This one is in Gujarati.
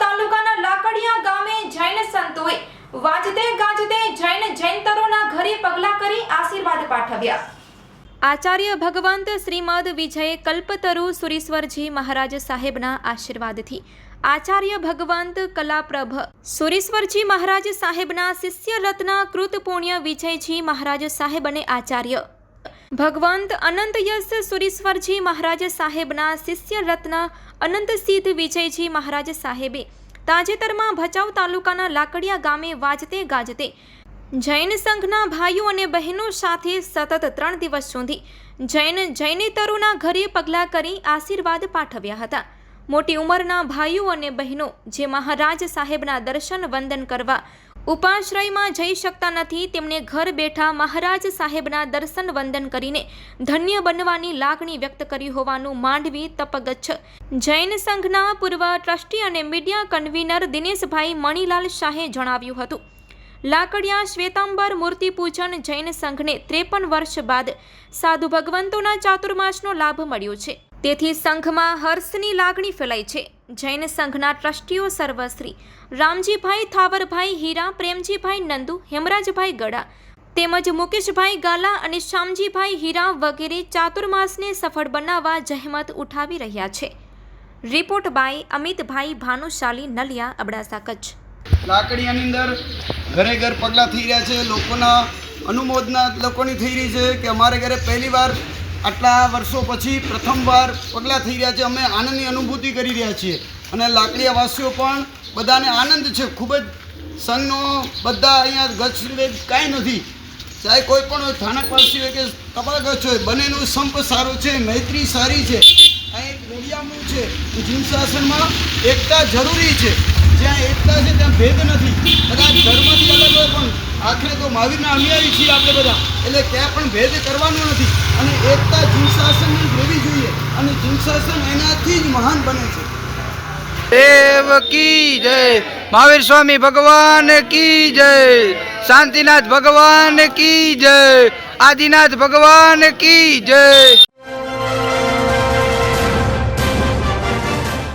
તાલુકાના લાકડિયા ગામે જૈન સંતોએ વાજતે ગાજતે જૈન જૈનતરોના ઘરે પગલા કરી આશીર્વાદ પાઠવ્યા. આચાર્ય ભગવંત શ્રીમદ વિજય કલ્પતરુ સુરીશ્વરજી મહારાજ સાહેબના આશીર્વાદથી આચાર્ય ભગવંત કલાપ્રભ સુરેશ્વરજી મહારાજ સાહેબના શિષ્ય રત્ન કૃત પુણ્ય વિજયજી મહારાજ સાહેબ અને આચાર્ય ભગવંત અનંત યશ સુરીશ્વરજી મહારાજ સાહેબના શિષ્ય રત્ન અનંત સિદ્ધ વિજયજી મહારાજ સાહેબે તાજેતરમાં ભચાઉ તાલુકાના લાકડિયા ગામે વાજતે ગાજતે જૈન સંઘના ભાઈઓ અને બહેનો સાથે સતત ત્રણ દિવસ સુધી જૈન જૈનેતરોના ઘરે પગલાં કરી આશીર્વાદ પાઠવ્યા હતા. મોટી ઉંમરના ભાઈઓ અને બહેનો જે મહારાજ સાહેબના દર્શન વંદન કરવા ઉપાશ્રયમાં જઈ શકતા નથી તેમણે ઘર બેઠા મહારાજ સાહેબના દર્શન વંદન કરીને ધન્ય બનવાની લાગણી વ્યક્ત કરી હોવાનું માંડવી તપગચ્છ. જૈન સંઘના પૂર્વ ટ્રસ્ટી અને મીડિયા કન્વીનર દિનેશભાઈ મણીલાલ શાહે જણાવ્યું હતું, લાકડિયા શ્વેતાંબર મૂર્તિ પૂજન જૈન સંઘને ત્રેપન વર્ષ બાદ સાધુ ભગવંતોના ચાતુર્માસનો લાભ મળ્યો છે. તેથી સંઘમાં હર્ષની લાગણી ફેલાઈ છે. જૈન સંઘના ટ્રસ્ટીઓ સર્વશ્રી રામજીભાઈ થાવરભાઈ, હીરા, પ્રેમજીભાઈ નંદુ, હેમરાજભાઈ ગડા તેમજ મુકેશભાઈ ગાલા અને શ્યામજીભાઈ હીરા વગેરે ચાતુર્માસને સફળ બનાવવા જહેમત ઉઠાવી રહ્યા છે. Report by Amitbhai Bhanushali, Naliya, Abdasa, Kutch. લાકડીયાની અંદર ઘરે ઘર પગલાં થઈ રહ્યા છે. લોકોના અનુમોદના લોકોની થઈ રહી છે કે અમારે ઘરે પહેલી વાર આટલા વર્ષો પછી પ્રથમવાર પગલાં થઈ રહ્યા છે. અમે આનંદની અનુભૂતિ કરી રહ્યા છીએ. અને લાકડીયાવાસીઓ પણ બધાને આનંદ છે. ખૂબ જ સંઘનો બધા અહીંયા ગચ્છ કાંઈ નથી. ચાહે કોઈ પણ હોય થાનકવાસી હોય કે તપાગચ્છ હોય, બંનેનો સંપ સારો છે, મૈત્રી સારી છે. અહીં મીડિયાનું છે જીવશાસનમાં એકતા જરૂરી છે. જ્યાં એકતા છે, ત્યાં ભેદ નથી. બધા ધર્મથી અલગ હોય પણ આખરે તો મહાવીરના અનુયાયી છીએ આપણે બધા. એટલે ક્યાં પણ ભેદ કરવાનો નથી. અને એકતા જીવશાસનની રહેવી જોઈએ. અને જીવશાસન એનાથી જ મહાન બને છે. દેવ કી જય. મહાવીર સ્વામી, ભગવાન કી જય. શાંતિનાથ ભગવાન કી જય. આદિનાથ ભગવાન કી જય.